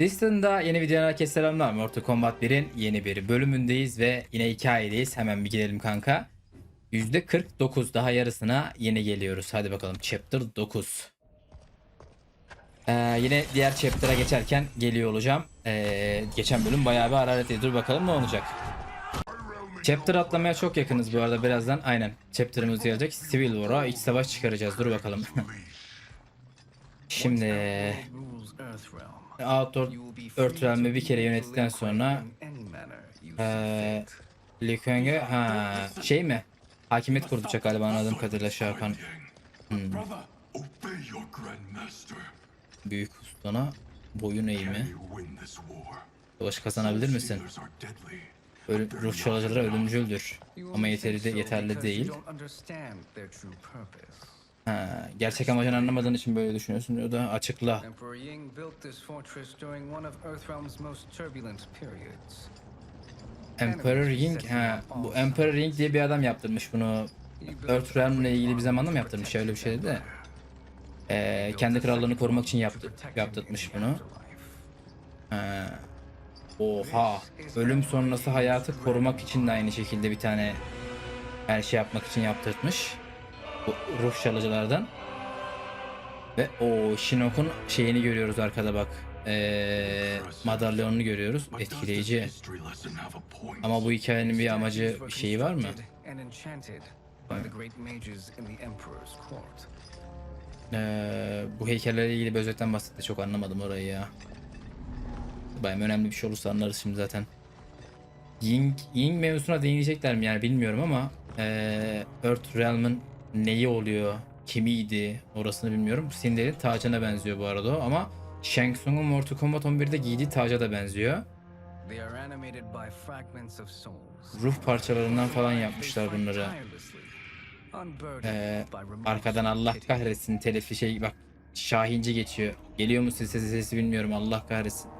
Distant'da yeni videoya herkese selamlar. Mortal Kombat 1'in yeni bir bölümündeyiz ve yine hikayedeyiz. Hemen bir gidelim kanka. %49 daha yarısına yeni geliyoruz. Hadi bakalım chapter 9. Ee, yine diğer chapter'a geçerken geliyor olacağım. Ee, geçen bölüm bayağı bir hararetli. Dur bakalım ne olacak. Chapter atlamaya çok yakınız bu arada birazdan. Aynen. Chapter'ımız gelecek. Civil War'a iç savaş çıkaracağız. Dur bakalım. Şimdi Outdoor Earthrealm'ı bir kere yönettikten sonra eee Liu Kang'e ha şey mi? Hakimiyet kurulacak galiba anladığım kadarıyla Shao Kahn. Hmm, büyük ustana boyun eğimi. Savaşı kazanabilir misin? Öl ruh çalıcıları ölümcüldür. Ama yeteri de yeterli değil. Ha, gerçek amacını anlamadığın için böyle düşünüyorsun diyor da açıkla. Emperor Ying built this fortress during one of Earthrealm's most turbulent periods. Emperor Ying ha bu Emperor Ying diye bir adam yaptırmış bunu. Earthrealm ile ilgili bir zamanda mı yaptırmış öyle bir şey dedi de. Ee, kendi krallığını korumak için yaptı, yaptırtmış bunu. Ha. Oha. Ölüm sonrası hayatı korumak için de aynı şekilde bir tane her şey yapmak için yaptırtmış. Bu ruh çalıcılardan. Ve o Shinnok'un şeyini görüyoruz arkada bak. Ee, madalyonunu görüyoruz. Etkileyici. Ama bu hikayenin bir amacı, bir şeyi var mı? Ee, bu heykellerle ilgili bir özetten bahsetti. Çok anlamadım orayı ya. Bayağı önemli bir şey olursa anlarız şimdi zaten. Ying, Ying mevzusuna değinecekler mi yani bilmiyorum ama ee, Earth Realm'ın neyi oluyor, kimiydi orasını bilmiyorum. Cinder'in tacına benziyor bu arada o ama Shang Tsung'un Mortal Kombat 11'de giydiği taca da benziyor. Ruh parçalarından falan yapmışlar bunları. Ee, arkadan Allah kahretsin telifi şey bak Şahinci geçiyor. Geliyor mu sesi sesi bilmiyorum Allah kahretsin.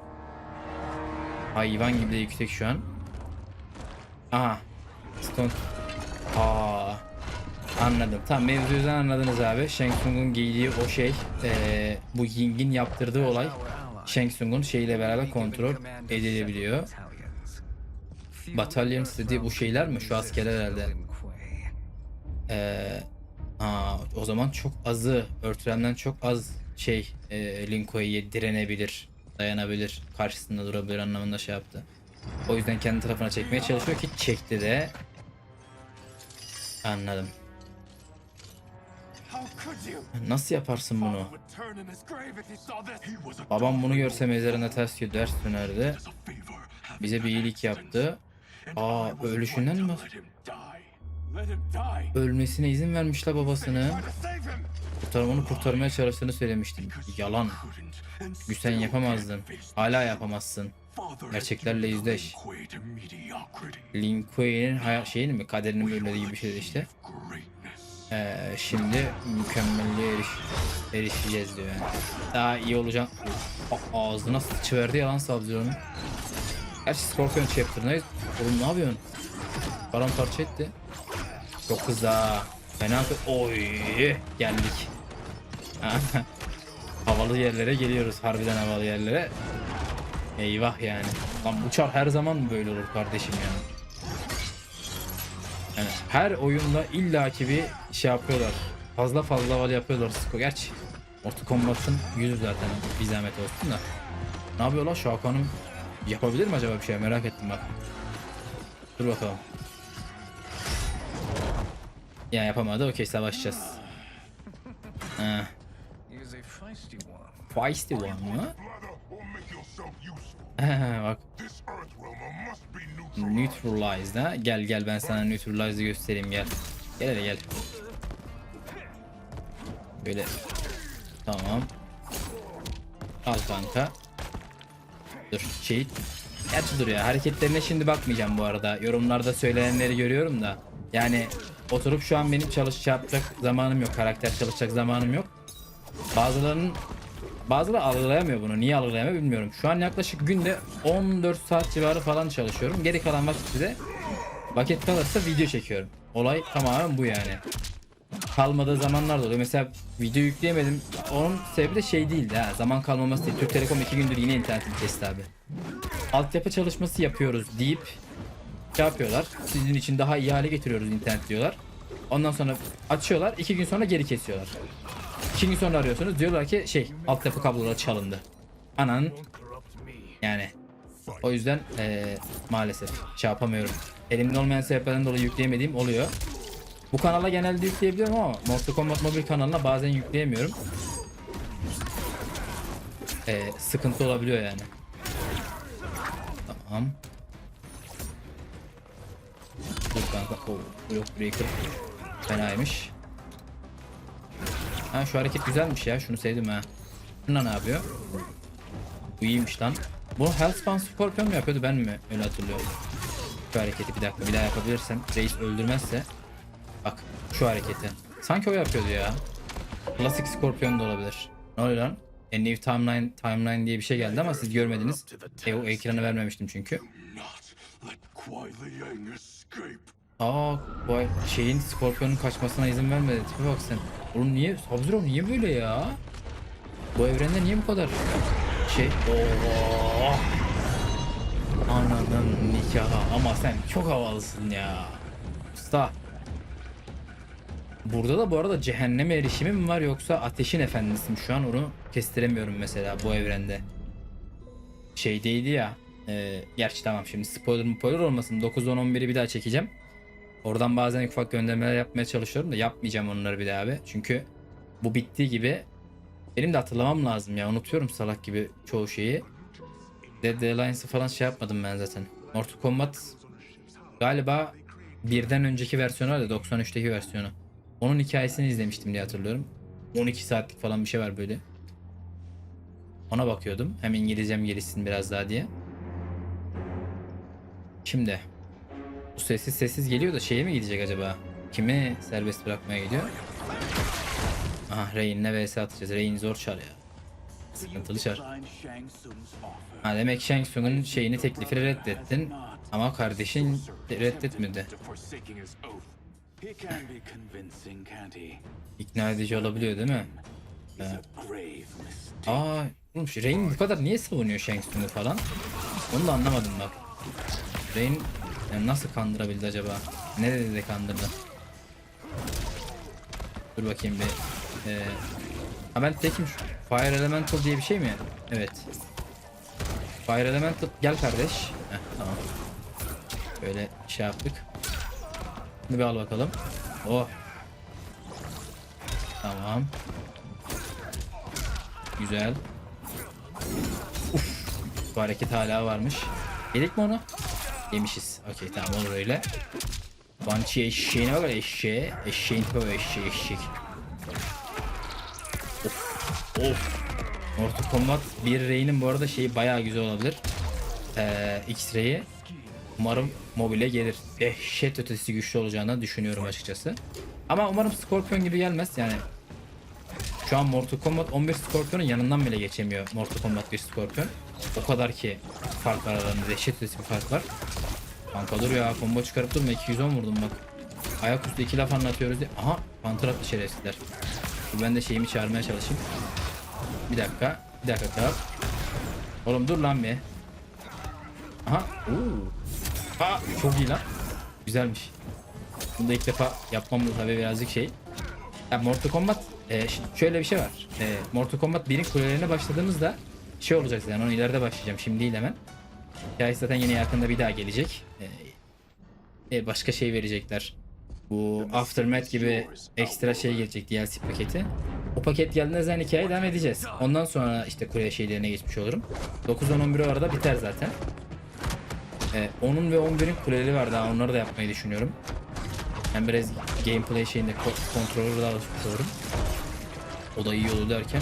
Hayvan gibi de yüksek şu an. Aha. Stone. Aa. Anladım. Tamam mevzuyu anladınız abi. Shang Tsung'un giydiği o şey eee, bu Ying'in yaptırdığı olay Shang Tsung'un şeyiyle beraber kontrol edilebiliyor. battalions. Dediği bu şeyler mi? Şu askerler herhalde. Ee, aa, o zaman çok azı Earthrealm'den çok az şey e, Lin Kuei'ye direnebilir, dayanabilir, karşısında durabilir anlamında şey yaptı. O yüzden kendi tarafına çekmeye çalışıyor ki çekti de. Anladım. He was a Babam bunu görse mezarına ters ders dönerdi. Bize bir iyilik yaptı. Aa, ölüşünden mi? Ölmesine izin vermişler babasını. Try to save him. Kurtar onu kurtarmaya çalıştığını söylemiştim. Yalan. Couldn't, and Sen still yapamazdın. Hala yapamazsın. Gerçeklerle yüzleş. Lin Kuei'nin hayat şeyini mi kaderinin belirlediği gibi bir şeydi işte. Ee, şimdi mükemmelliğe eriş, erişeceğiz diyor yani. Daha iyi olacak. A- ağzına sıçıverdi yalan sallıyor onu. Gerçi Scorpion chapter'ındayız. Oğlum ne yapıyorsun? Paramparça etti. Çok hızlı ha. Fena Oy geldik. havalı yerlere geliyoruz. Harbiden havalı yerlere. Eyvah yani. Lan bu çar her zaman böyle olur kardeşim yani? Yani her oyunda illaki bir şey yapıyorlar. Fazla fazla havalı yapıyorlar. Sko gerçi. Mortal Kombat'ın yüzü zaten bir zahmet olsun da. Ne yapıyorlar? Shao Kahn'ın yapabilir mi acaba bir şey? Merak ettim bak. Dur bakalım. Ya yapamadı. Okey savaşacağız. One. Feisty one mı? bak This Earth realm must be neutral. neutralized ha. Gel gel ben sana neutralize'ı göstereyim gel. Gel hele gel. Böyle. Tamam. Al kanka. Dur şey. Gerçi dur ya hareketlerine şimdi bakmayacağım bu arada. Yorumlarda söylenenleri görüyorum da. Yani oturup şu an benim çalış yapacak zamanım yok. Karakter çalışacak zamanım yok. Bazılarının Bazıları algılayamıyor bunu. Niye algılayamıyor bilmiyorum. Şu an yaklaşık günde 14 saat civarı falan çalışıyorum. Geri kalan vakitte de vakit kalırsa video çekiyorum. Olay tamamen bu yani. kalmadığı zamanlar da oluyor. Mesela video yükleyemedim. Onun sebebi de şey değildi ha. Zaman kalmaması değil. Türk Telekom 2 gündür yine internetini kesti abi. Altyapı çalışması yapıyoruz deyip şey yapıyorlar. Sizin için daha iyi hale getiriyoruz internet diyorlar. Ondan sonra açıyorlar. iki gün sonra geri kesiyorlar. İki gün sonra arıyorsunuz. Diyorlar ki şey altyapı kabloları çalındı. Ananın yani o yüzden eee, maalesef şey yapamıyorum. Elimde olmayan sebeplerden dolayı yükleyemediğim oluyor. Bu kanala genelde yükleyebiliyorum ama Mortal Kombat Mobile kanalına bazen yükleyemiyorum. Eee, sıkıntı olabiliyor yani. Tamam. Dur kanka. Oh, block breaker. Fenaymış. Ha şu hareket güzelmiş ya. Şunu sevdim ha. Şuna ne yapıyor? Bu iyiymiş lan. Bu Hellspawn Scorpion mu yapıyordu ben mi öyle hatırlıyorum. Şu hareketi bir dakika bir daha yapabilirsem reis öldürmezse. Bak şu hareketi. Sanki o yapıyordu ya. Klasik Scorpion da olabilir. Ne oluyor lan? A New Timeline, Timeline diye bir şey geldi ama siz görmediniz. E, o ekranı vermemiştim çünkü. Aa bu şeyin Scorpion'un kaçmasına izin vermedi. Tipe bak sen. Oğlum niye? Sub-Zero niye böyle ya? Bu evrende niye bu kadar şey? Oo. Ananın nikahı. Ama sen çok havalısın ya. Usta. Burada da bu arada cehenneme erişimi mi var yoksa ateşin efendisi mi? Şu an onu kestiremiyorum mesela bu evrende. Şeydeydi ya. E, gerçi tamam şimdi spoiler spoiler olmasın. 9 10 11'i bir daha çekeceğim. Oradan bazen ufak göndermeler yapmaya çalışıyorum da yapmayacağım onları bir daha abi. Çünkü bu bittiği gibi benim de hatırlamam lazım ya. Unutuyorum salak gibi çoğu şeyi. Dead Alliance'ı falan şey yapmadım ben zaten. Mortal Kombat galiba birden önceki versiyonu var ya 93'teki versiyonu. Onun hikayesini izlemiştim diye hatırlıyorum. 12 saatlik falan bir şey var böyle. Ona bakıyordum. Hem İngilizcem gelişsin biraz daha diye. Şimdi bu sessiz sessiz geliyor da şeye mi gidecek acaba? Kimi serbest bırakmaya gidiyor? Aha Rain'le vs atacağız. Rain zor çar ya. Sıkıntılı çar. Ha demek Shang Tsung'un şeyini teklifini reddettin. Ama kardeşin reddetmedi. İkna edici olabiliyor değil mi? Mistake. Aa, oğlum Rain bu kadar niye savunuyor Shang Tsung'u falan? Onu da anlamadım bak. Rain yani nasıl kandırabildi acaba? Nerede de kandırdı? Dur bakayım bir. Ee, ha ben tekim şu. Fire Elemental diye bir şey mi? Evet. Fire Elemental gel kardeş. Heh, tamam. Böyle şey yaptık. Şimdi bir al bakalım. Oh. Tamam. Güzel. Uf. Bu hareket hala varmış. Yedik mi onu? Yemişiz. Okey tamam olur öyle. Banshee eşeğine bak eşeğe. Eşeğin tipi bak eşeği eşek. Of. Of. Mortal Kombat 1 Ray'nin bu arada şeyi bayağı güzel olabilir. Ee, X-Ray'i umarım mobile gelir. Dehşet ötesi güçlü olacağını düşünüyorum açıkçası. Ama umarım Scorpion gibi gelmez yani. Şu an Mortal Kombat 11 Scorpion'un yanından bile geçemiyor Mortal Kombat 1 Scorpion. O kadar ki fark var aralarında. Dehşet bir fark var. Kanka dur ya combo çıkarıp durma 210 vurdum bak. Ayaküstü iki laf anlatıyoruz diye. Aha panther attı şerefsizler. Ben de şeyimi çağırmaya çalışayım. Bir dakika. Bir dakika kal. Oğlum dur lan bir. Aha. Oo. Aa, çok iyi lan. Güzelmiş. Bunu da ilk defa yapmam da tabii birazcık şey. Ya Mortal Kombat e, ş- şöyle bir şey var. E, Mortal Kombat 1'in kulelerine başladığımızda şey olacak zaten onu ileride başlayacağım şimdi değil hemen. Hikayesi zaten yine yakında bir daha gelecek. E, e, başka şey verecekler. Bu Aftermath gibi ekstra şey gelecek DLC paketi. O paket geldiğinde zaten hikaye devam edeceğiz. Ondan sonra işte kule şeylerine geçmiş olurum. 9 10 11 o arada biter zaten. E, onun ve 11'in kuleleri var daha onları da yapmayı düşünüyorum. Hem biraz gameplay şeyinde ko- kontrolü daha alışmış olurum. O da iyi olur derken.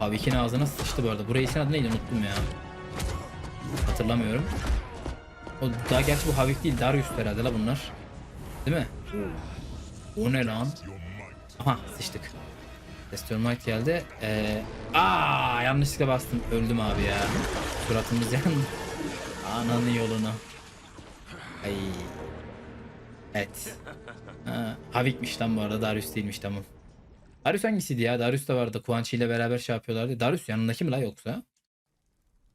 Abi ikinin ağzına sıçtı bu arada. Bu reisin adı neydi unuttum ya. Hatırlamıyorum. O daha gerçi bu Havik değil Darius herhalde la bunlar. Değil mi? O ne lan? Aha sıçtık. Test Your Might geldi. Ee, aa yanlışlıkla bastım. Öldüm abi ya. Suratımız yandı. Ananı yolunu. Ay. Evet. Ha, Havik'miş lan bu arada Darius değilmiş tamam. Darius hangisiydi ya? Darius da vardı. Quan Chi ile beraber şey yapıyorlardı. Darius yanındaki mi la yoksa?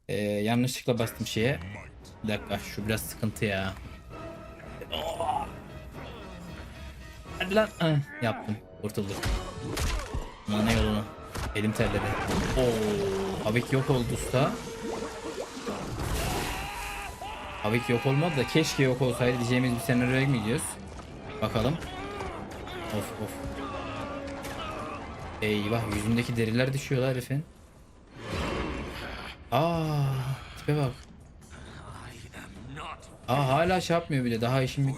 Ee, yanlışlıkla bastım şeye. Bir dakika şu biraz sıkıntı ya. Oh! Hadi lan. Ah, yaptım. Kurtulduk. Mana yolunu. Elim terledi. Oo, Havik yok oldu usta. Havik yok olmadı da keşke yok olsaydı diyeceğimiz bir senaryoya mı gidiyoruz? Bakalım. Of of. Eyvah yüzündeki deriler düşüyor la herifin. Aa, tipe bak. Aa hala şey yapmıyor bile. Daha işim bit-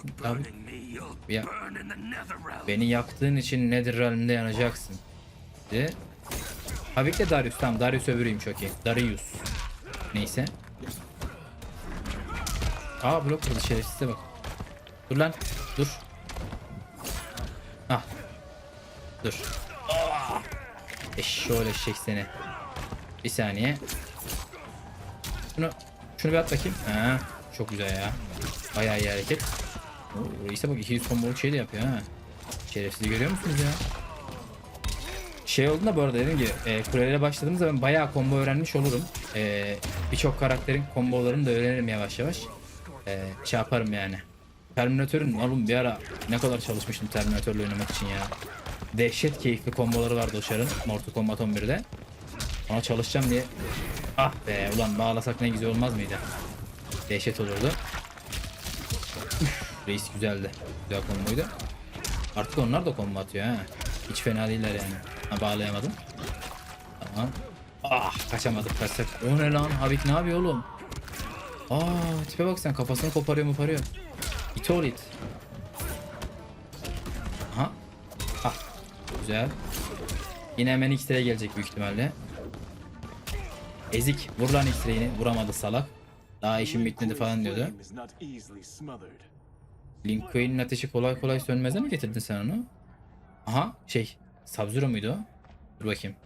ya, beni yaktığın için Nether Realm'de yanacaksın. De. Havik Darius tamam Darius öbürüyüm çok iyi. Darius. Neyse. Aa blok kırdı şerefsize bak. Dur lan. Dur. Ah. Dur. Eşşoğlu eşek seni. Bir saniye. Şunu şunu bir at bakayım. Ha, çok güzel ya. Bayağı iyi hareket. Oo, reise bak 200 combo şey de yapıyor ha. Şerefsiz görüyor musunuz ya? Şey olduğunda bu arada dediğim gibi e, kulelere başladığımızda ben bayağı combo öğrenmiş olurum. E, Birçok karakterin kombolarını da öğrenirim yavaş yavaş. E, şey yaparım yani. Terminator'un oğlum bir ara ne kadar çalışmıştım Terminator'la oynamak için ya. Dehşet keyifli komboları vardı o şarın Mortal Kombat 11'de. Ona çalışacağım diye. Ah be ulan bağlasak ne güzel olmaz mıydı? Dehşet olurdu. Üf, reis güzeldi. Güzel komboydu. Artık onlar da combo atıyor ha. Hiç fena değiller yani. Ha, bağlayamadım. Tamam. Ah kaçamadık kaçsak. O ne lan? Havik ne yapıyor oğlum? Aa tipe bak sen kafasını koparıyor mu koparıyor. İt ol it. Güzel. Yine hemen X-Ray'e gelecek büyük ihtimalle. Ezik. Vur lan X-Ray'ini. Vuramadı salak. Daha işim bitmedi falan diyordu. Smothered. Lincoln'in ateşi kolay kolay sönmez'e mi getirdin sen onu? Aha şey. Sub-Zero muydu? Dur bakayım.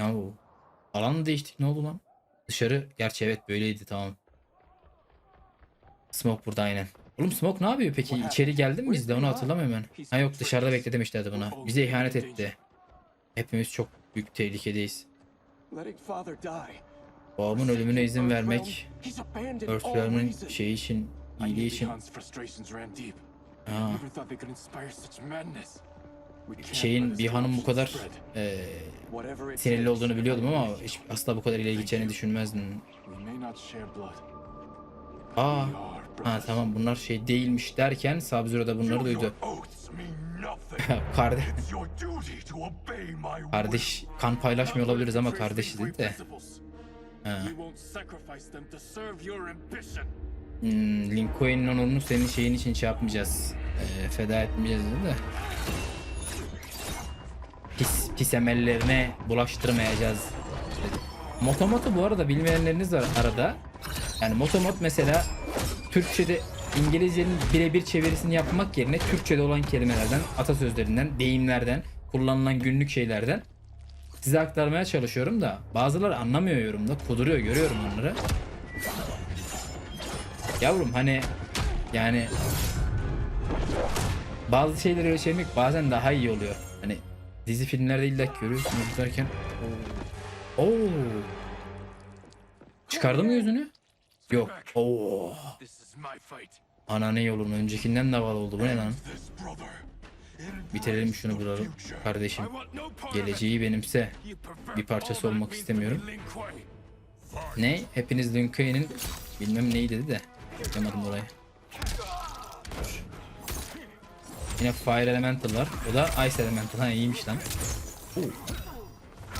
Yahu. Alan mı değiştik ne oldu lan? Dışarı gerçi evet böyleydi tamam. Smoke burada aynen. Oğlum Smoke ne yapıyor peki? İçeri geldi mi bizde? Onu hatırlamıyorum ben. Ha yok dışarıda bekle demişlerdi buna. Bize ihanet etti. Hepimiz çok büyük tehlikedeyiz. Babamın ölümüne izin vermek Earthrealm'ın şeyi için, iyiliği için. Ha, şeyin bir hanım bu kadar it sinirli olduğunu biliyordum ama hiç asla bu kadar ileri gideceğini düşünmezdim. Aa, ha tamam bunlar şey değilmiş derken Sub-Zero da bunları duydu. Kardeş, kardeş kan paylaşmıyor olabiliriz ama kardeşiz de. Ha. Hmm, Lincoln'un onurunu senin şeyin için şey yapmayacağız. Eee, feda etmeyeceğiz de. Pis, pis emellerine bulaştırmayacağız. dedi. Motomot'u bu arada bilmeyenleriniz var arada. Yani Motomot mesela Türkçe'de İngilizcenin birebir çevirisini yapmak yerine Türkçe'de olan kelimelerden, atasözlerinden, deyimlerden, kullanılan günlük şeylerden size aktarmaya çalışıyorum da bazıları anlamıyor yorumda, kuduruyor görüyorum onları. Yavrum hani yani bazı şeyleri ölçemek bazen daha iyi oluyor. Hani dizi filmlerde illa görüyorsunuz derken Oo. Çıkardı mı gözünü? Yok. Oo. This is my fight. Ana ne yolun öncekinden de havalı oldu. Bu ne lan? Bitirelim şunu future. Kardeşim. Geleceği benimse. Bir parçası olmak istemiyorum. Ne? Hepiniz Lin Kuei'nin bilmem neyi dedi de. Yapamadım orayı. Yine Fire Elemental var. O da Ice Elemental. Ha iyiymiş lan.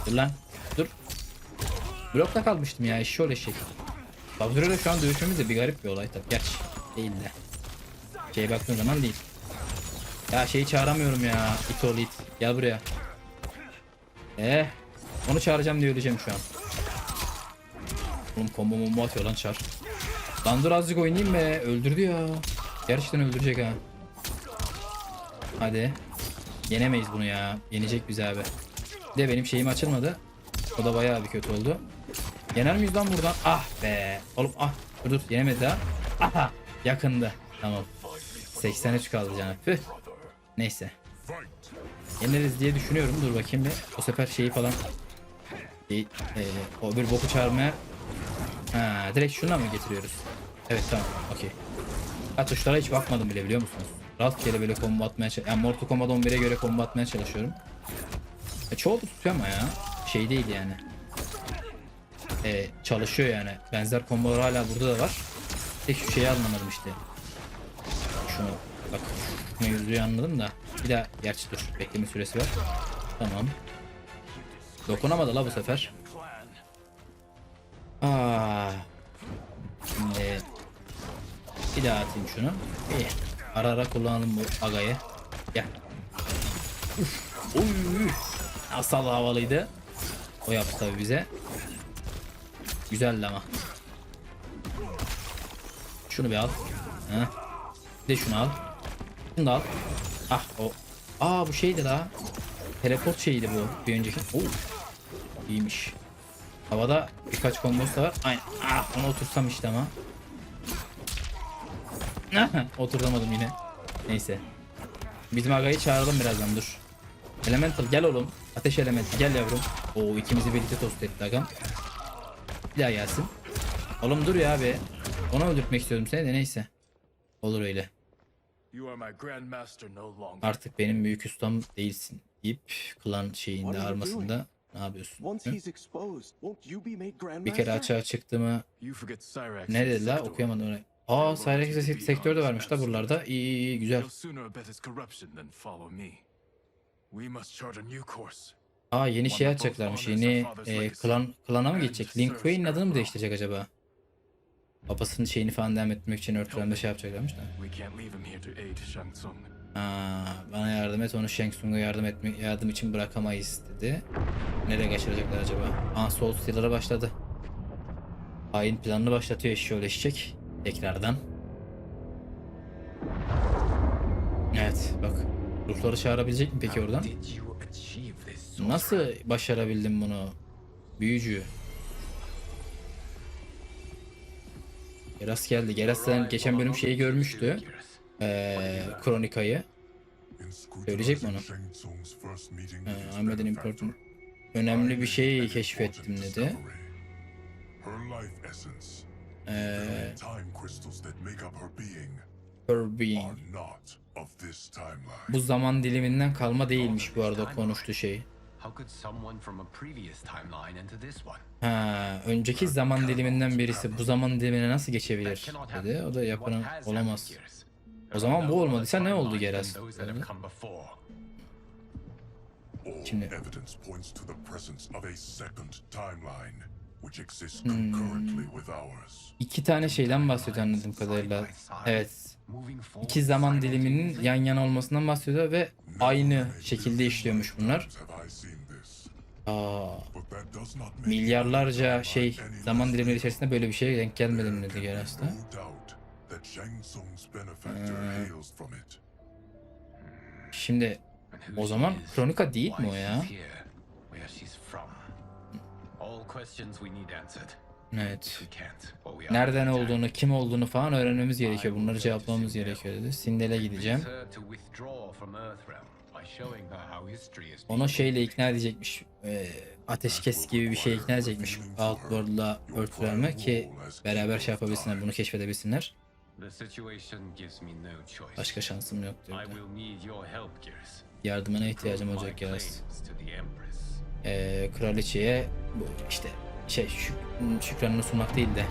Dur lan. Dur. Blokta kalmıştım ya. Eşşoğlu eşek. Sub-Zero'da şu an dövüşmemiz de bir garip bir olay tabii. Gerçi değil de. Şeye baktığın zaman değil. Ya şeyi çağıramıyorum ya. It ol it. Gel buraya. Eh. Onu çağıracağım diye öleceğim şu an. Oğlum combo mombo atıyor lan çar. Lan dur azıcık oynayayım be. Öldürdü ya. Gerçekten öldürecek ha. Hadi. Yenemeyiz bunu ya. Yenecek bizi abi. De benim şeyim açılmadı. O da bayağı bir kötü oldu. Yener miyiz lan buradan? Ah be. Oğlum ah. Dur dur yenemedi daha. Aha. Yakındı. Tamam. 83 kaldı canım. Püh. Neyse. Yeneriz diye düşünüyorum. Dur bakayım bir. O sefer şeyi falan. Şey, e, o bir boku çağırmaya. Ha, direkt şuna mı getiriyoruz? Evet tamam. Okey. Ha tuşlara hiç bakmadım bile biliyor musunuz? Rastgele böyle combo atmaya çalışıyorum. Yani Mortal Kombat 11'e göre combo atmaya çalışıyorum. E, çoğu tutuyor ama ya. Şey değil yani. E, çalışıyor yani. Benzer kombolar hala burada da var. Tek şu şeyi anlamadım işte. Şunu bak. Yüzüğü anladım da. Bir daha gerçi dur. Bekleme süresi var. Tamam. Dokunamadı la bu sefer. Aa. Şimdi bir daha atayım şunu. İyi. Ara ara kullanalım bu agayı. Gel. Uf. Oy. Asal havalıydı. O yaptı tabii bize. Güzeldi ama. Şunu bir al. Ha. Bir de şunu al. Şunu da al. Ah o. Aa bu şeydi la. Teleport şeyiydi bu. Bir önceki. Oo. İyiymiş. Havada birkaç kombosu var. Aynen. Ah onu otursam işte ama. Oturtamadım yine. Neyse. Bizim agayı çağıralım birazdan dur. Elemental gel oğlum. Ateş elementi gel yavrum. Oo ikimizi birlikte tost etti agam. Bir daha gelsin. Oğlum dur ya abi. Onu öldürtmek istiyordum seni de neyse. Olur öyle. Artık benim büyük ustam değilsin deyip klan şeyinde armasında ne yapıyorsun? Hı? be? Bir kere açığa forget Cyrax. ne dedi la okuyamadım orayı. Aa Cyrex sektör de varmış da buralarda. İyi iyi iyi güzel. We must chart a new course. Aa yeni şey açacaklarmış. Yeni e, klan klana mı geçecek? Link Quay'in adını mı değiştirecek acaba? Babasının şeyini falan devam etmek için örtülemde şey yapacaklarmış da. Aa, bana yardım et onu Shang Tsung'a yardım etmek yardım için bırakamayız dedi. Nereye kaçıracaklar acaba? Aa Soul Stealer'a başladı. Hain planını başlatıyor eşek. Tekrardan. Evet bak. Ruhları çağırabilecek mi peki oradan? Nasıl başarabildin bunu? Büyücü. Geras geldi. Geras sen geçen bölüm şeyi görmüştü. Eee Kronika'yı. Söyleyecek mi onu? Ee, important önemli bir şeyi keşfettim dedi. Ee, her being. Bu zaman diliminden kalma değilmiş bu arada konuştu şey. How could someone from a previous timeline into this one? Ha, önceki zaman diliminden birisi bu zaman dilimine nasıl geçebilir dedi. O da has olamaz. O zaman bu olmadıysa ne oldu Geras? Şimdi- Hmm. concurrently with ours. İki tane şeyden bahsediyor anladığım kadarıyla. Evet. İki zaman diliminin yan yana olmasından bahsediyor ve aynı şekilde işliyormuş bunlar. Aa, milyarlarca şey zaman dilimleri içerisinde böyle bir şeye denk gelmedim dedi Geras da. no doubt that Shang Tsung's benefactor hails from it. Şimdi o zaman Kronika değil mi o ya? Evet. Nereden olduğunu, kim olduğunu falan öğrenmemiz gerekiyor. Bunları cevaplamamız gerekiyor dedi. Sindel'e gideceğim. Onu şeyle ikna edecekmiş. E, ateşkes gibi bir şey ikna edecekmiş. Outworld'la Earthrealm'e ki beraber şey yapabilsinler, bunu keşfedebilsinler. Başka şansım yok diyordu. Yardımına ihtiyacım olacak Geras. E, kraliçeye bu işte şey şük- şükranını sunmak değil de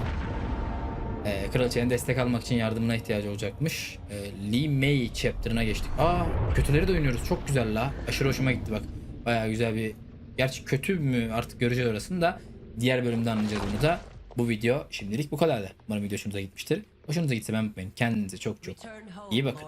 e, kraliçenin destek almak için yardımına ihtiyacı olacakmış. E, Lee May chapter'ına geçtik. Aa kötüleri de oynuyoruz. Çok güzel la. Aşırı hoşuma gitti bak. Baya güzel bir Gerçi kötü mü artık göreceğiz orasını da diğer bölümde anlayacağız bunu da. Bu video şimdilik bu kadardı. Umarım video hoşunuza gitmiştir. Hoşunuza gitse ben unutmayın. Kendinize çok çok iyi bakın.